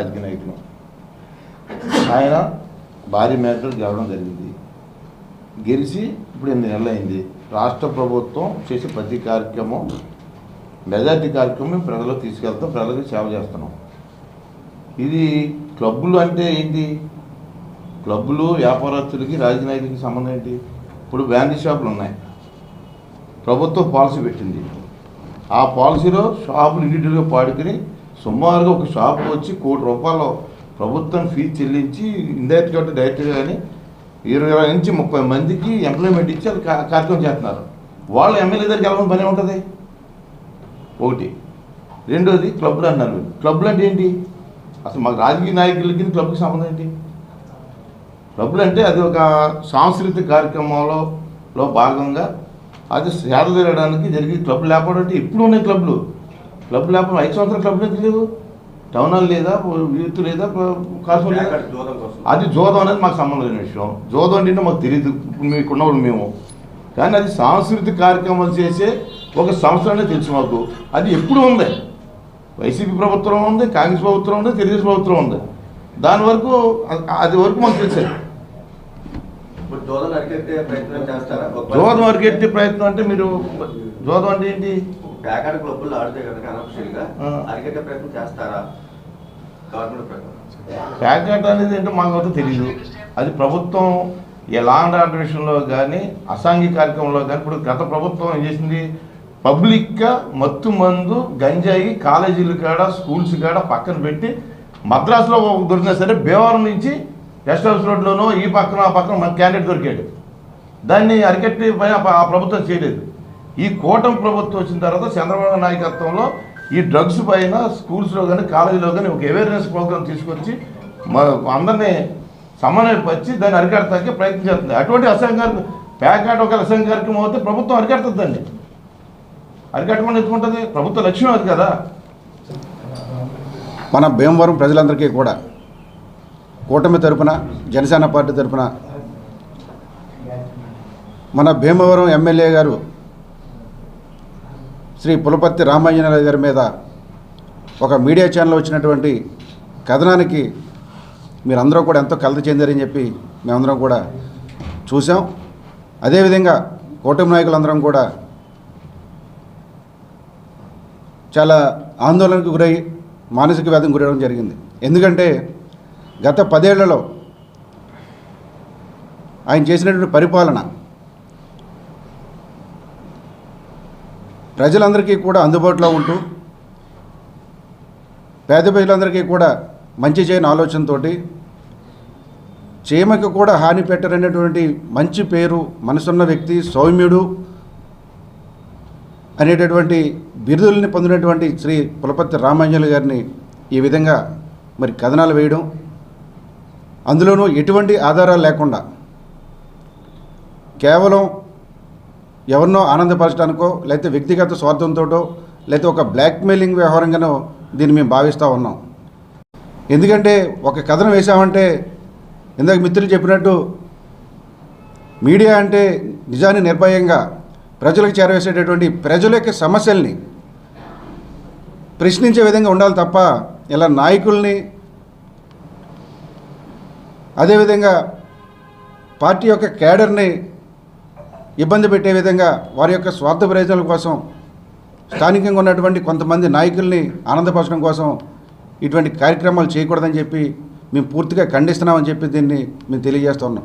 రాజకీయ నాయకులు ఆయన భారీ మేరతో గెలవడం జరిగింది. గెలిచి ఇప్పుడు ఎనిమిది నెలలు అయింది. రాష్ట్ర ప్రభుత్వం చేసే ప్రతి కార్యక్రమం మెజార్టీ కార్యక్రమం ప్రజలకు తీసుకెళ్తాం ప్రజలకు సేవ చేస్తున్నాం. ఇది క్లబ్బులు అంటే ఏంటి? క్లబ్బులు వ్యాపారస్తులకి రాజకీయ నాయకులకి సంబంధం ఏంటి? ఇప్పుడు బ్యాండీ షాపులు ఉన్నాయి. ప్రభుత్వం పాలసీ పెట్టింది. ఆ పాలసీలో షాపులు ఇండివిజువల్గా పాడుకుని సుమారుగా ఒక షాపు వచ్చి కోటి రూపాయలు ప్రభుత్వం ఫీజు చెల్లించి ఇండైరెక్ట్ కాబట్టి డైరెక్ట్గా కానీ ఇరవై నుంచి ముప్పై మందికి ఎంప్లాయ్మెంట్ ఇచ్చి అది కార్యక్రమం చేస్తున్నారు. వాళ్ళు ఎమ్మెల్యే దగ్గరికి వెళ్ళడం పని ఉంటుంది ఒకటి. రెండోది క్లబ్లు అన్నారు. క్లబ్లు అంటే ఏంటి? అసలు మాకు రాజకీయ నాయకులకి క్లబ్కి సంబంధం ఏంటి? క్లబ్లు అంటే అది ఒక సాంస్కృతిక కార్యక్రమంలో భాగంగా అది సేద తీరడానికి జరిగే క్లబ్ లేకపోవడం అంటే ఇప్పుడు ఉన్నాయి క్లబ్లు క్లబ్ లేకపోవడం ఐదు సంవత్సరాల క్లబ్లు ఎందుకు లేవు టౌన్ హాల్ లేదా యూత్ లేదా కాసు. అది జోదం అనేది మాకు సంబంధం లేని విషయం. జోదం అంటే మాకు తెలియదు ఇప్పుడు మీకు ఉన్నవాళ్ళు మేము. కానీ అది సాంస్కృతిక కార్యక్రమాలు చేసే ఒక అనేది తెలుసు మాకు. అది ఎప్పుడు ఉంది? వైసీపీ ప్రభుత్వం ఉంది కాంగ్రెస్ ప్రభుత్వం ఉంది తెలుగుదేశం ప్రభుత్వం ఉంది. దాని వరకు అది వరకు మాకు తెలుసు. ఇప్పుడు జోదం అరికెత్తే ప్రయత్నం అంటే మీరు జోదం అంటే ఏంటి? ప్యాకెట్ క్లబ్బులు ఆడితే కనుక అనఫిషియల్గా. అరికెట్టే ప్రయత్నం చేస్తారా? గవర్నమెంట్ అనేది ఏంటో మాకు తెలియదు అది ప్రభుత్వం లాండ్ ఆర్డర్ విషయంలో కానీ అసాంఘిక కార్యక్రమంలో కానీ ఇప్పుడు గత ప్రభుత్వం ఏం చేసింది? పబ్లిక్గా మత్తు మందు గంజాయి కాలేజీలు కాడ స్కూల్స్ కాడ పక్కన పెట్టి మద్రాసులో ఒక దొరికినా సరే భీమవరం నుంచి గెస్ట్ హౌస్ రోడ్లోనూ ఈ పక్కన ఆ పక్కన మన క్యాండిడేట్ దొరికాడు. దాన్ని అరికట్టి పైన ఆ ప్రభుత్వం చేయలేదు. ఈ కూటమి ప్రభుత్వం వచ్చిన తర్వాత చంద్రబాబు నాయకత్వంలో ఈ డ్రగ్స్ పైన స్కూల్స్లో కానీ కాలేజీలో కానీ ఒక అవేర్నెస్ ప్రోగ్రామ్ తీసుకొచ్చి అందరినీ సమన్వయపరిచి దాన్ని అరికడతానికి ప్రయత్నం చేస్తుంది. అటువంటి అసంఘానికి ప్యాకెట్ ఒక అసంఘ కార్యక్రమం అవుతే ప్రభుత్వం అరికడుతుందండి అరికట్టమని ఎత్తుకుంటుంది ప్రభుత్వ లక్ష్యం అది కదా. మన భీమవరం ప్రజలందరికీ కూడా కూటమి తరపున జనసేన పార్టీ తరపున మన భీమవరం ఎమ్మెల్యే గారు శ్రీ పులపర్తి రామాంజనేయ గారి మీద ఒక మీడియా ఛానల్ వచ్చినటువంటి కథనానికి మీరందరూ కూడా ఎంతో కలత చెందారని చెప్పి మేమందరం కూడా చూసాం అదేవిధంగా కూటమి నాయకులందరం కూడా చాలా ఆందోళనకు గురై మానసిక వ్యాధికి గురవడం జరిగింది. ఎందుకంటే గత పదేళ్ళలో ఆయన చేసినటువంటి పరిపాలన ప్రజలందరికీ కూడా అందుబాటులో ఉంటూ పేద ప్రజలందరికీ కూడా మంచి చేయని ఆలోచనతోటి చీమకి కూడా హాని పెట్టరనేటువంటి మంచి పేరు మనసున్న వ్యక్తి సౌమ్యుడు అనేటటువంటి బిరుదుల్ని పొందినటువంటి శ్రీ పులపతి రామాంజలి గారిని ఈ విధంగా మరి కథనాలు వేయడం అందులోనూ ఎటువంటి ఆధారాలు లేకుండా కేవలం ఎవరినో ఆనందపరచడానికో లేకపోతే వ్యక్తిగత స్వార్థంతోటో లేకపోతే ఒక బ్లాక్మెయిలింగ్ వ్యవహారంగానో దీన్ని మేము భావిస్తూ ఉన్నాం. ఎందుకంటే ఒక కథనం వేశామంటే ఇందాక మిత్రులు చెప్పినట్టు మీడియా అంటే నిజాన్ని నిర్భయంగా ప్రజలకు చేరవేసేటటువంటి ప్రజల యొక్క సమస్యల్ని ప్రశ్నించే విధంగా ఉండాలి తప్ప ఇలా నాయకుల్ని అదేవిధంగా పార్టీ యొక్క క్యాడర్ని ఇబ్బంది పెట్టే విధంగా వారి యొక్క స్వార్థ ప్రయోజనాల కోసం స్థానికంగా ఉన్నటువంటి కొంతమంది నాయకుల్ని ఆనందపరచడం కోసం ఇటువంటి కార్యక్రమాలు చేయకూడదని చెప్పి మేము పూర్తిగా ఖండిస్తున్నామని చెప్పి దీన్ని మేము తెలియజేస్తున్నాం